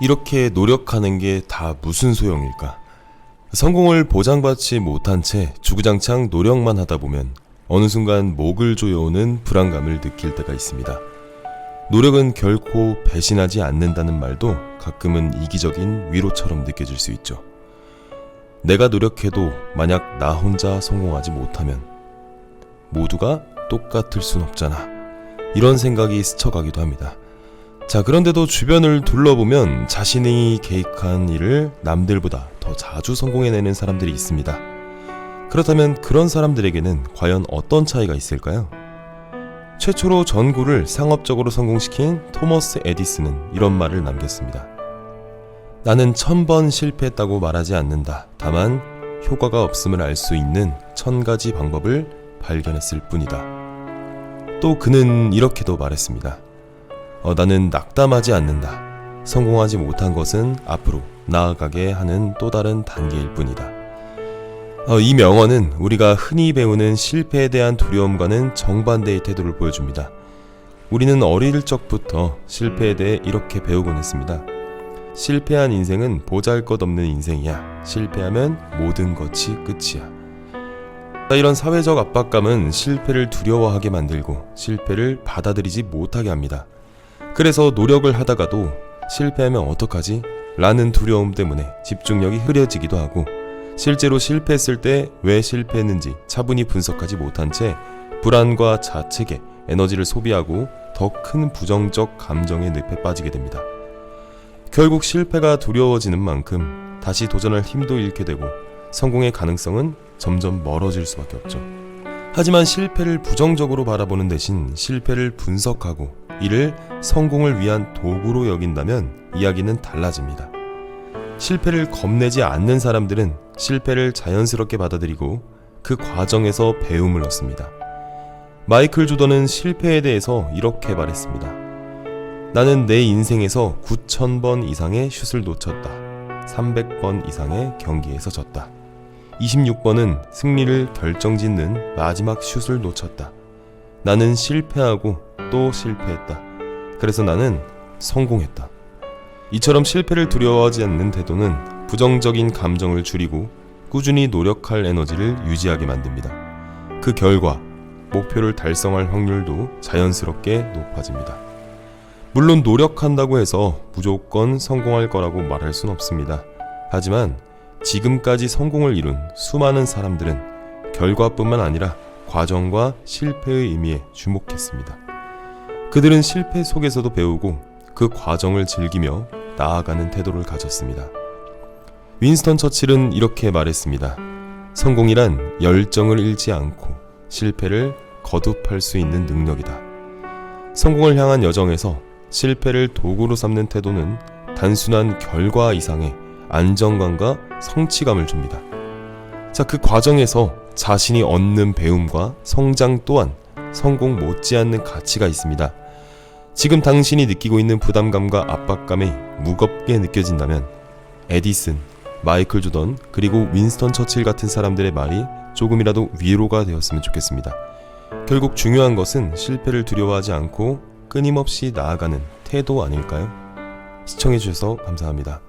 이렇게 노력하는 게 다 무슨 소용일까? 성공을 보장받지 못한 채 주구장창 노력만 하다 보면 어느 순간 목을 조여오는 불안감을 느낄 때가 있습니다. 노력은 결코 배신하지 않는다는 말도 가끔은 이기적인 위로처럼 느껴질 수 있죠. 내가 노력해도 만약 나 혼자 성공하지 못하면 모두가 똑같을 순 없잖아. 이런 생각이 스쳐가기도 합니다. 자, 그런데도 주변을 둘러보면 자신이 계획한 일을 남들보다 더 자주 성공해내는 사람들이 있습니다. 그렇다면 그런 사람들에게는 과연 어떤 차이가 있을까요? 최초로 전구를 상업적으로 성공시킨 토머스 에디슨은 이런 말을 남겼습니다. 나는 천 번 실패했다고 말하지 않는다. 다만 효과가 없음을 알 수 있는 천 가지 방법을 발견했을 뿐이다. 또 그는 이렇게도 말했습니다. 어, 나는 낙담하지 않는다. 성공하지 못한 것은 앞으로 나아가게 하는 또 다른 단계일 뿐이다. 어, 이 명언은 우리가 흔히 배우는 실패에 대한 두려움과는 정반대의 태도를 보여줍니다. 우리는 어릴 적부터 실패에 대해 이렇게 배우곤 했습니다. 실패한 인생은 보잘 것 없는 인생이야. 실패하면 모든 것이 끝이야. 자, 이런 사회적 압박감은 실패를 두려워하게 만들고 실패를 받아들이지 못하게 합니다. 그래서 노력을 하다가도 실패하면 어떡하지? 라는 두려움 때문에 집중력이 흐려지기도 하고 실제로 실패했을 때 왜 실패했는지 차분히 분석하지 못한 채 불안과 자책에 에너지를 소비하고 더 큰 부정적 감정의 늪에 빠지게 됩니다. 결국 실패가 두려워지는 만큼 다시 도전할 힘도 잃게 되고 성공의 가능성은 점점 멀어질 수밖에 없죠. 하지만 실패를 부정적으로 바라보는 대신 실패를 분석하고 이를 성공을 위한 도구로 여긴다면 이야기는 달라집니다. 실패를 겁내지 않는 사람들은 실패를 자연스럽게 받아들이고 그 과정에서 배움을 얻습니다. 마이클 조던은 실패에 대해서 이렇게 말했습니다. 나는 내 인생에서 9,000번 이상의 슛을 놓쳤다. 300번 이상의 경기에서 졌다. 26번은 승리를 결정짓는 마지막 슛을 놓쳤다. 나는 실패하고 또 실패했다. 그래서 나는 성공했다. 이처럼 실패를 두려워하지 않는 태도는 부정적인 감정을 줄이고 꾸준히 노력할 에너지를 유지하게 만듭니다. 그 결과 목표를 달성할 확률도 자연스럽게 높아집니다. 물론 노력한다고 해서 무조건 성공할 거라고 말할 순 없습니다. 하지만 지금까지 성공을 이룬 수많은 사람들은 결과뿐만 아니라 과정과 실패의 의미에 주목했습니다. 그들은 실패 속에서도 배우고 그 과정을 즐기며 나아가는 태도를 가졌습니다. 윈스턴 처칠은 이렇게 말했습니다. 성공이란 열정을 잃지 않고 실패를 거듭할 수 있는 능력이다. 성공을 향한 여정에서 실패를 도구로 삼는 태도는 단순한 결과 이상의 안정감과 성취감을 줍니다. 자, 그 과정에서 자신이 얻는 배움과 성장 또한 성공 못지않는 가치가 있습니다. 지금 당신이 느끼고 있는 부담감과 압박감이 무겁게 느껴진다면 에디슨, 마이클 조던, 그리고 윈스턴 처칠 같은 사람들의 말이 조금이라도 위로가 되었으면 좋겠습니다. 결국 중요한 것은 실패를 두려워하지 않고 끊임없이 나아가는 태도 아닐까요? 시청해주셔서 감사합니다.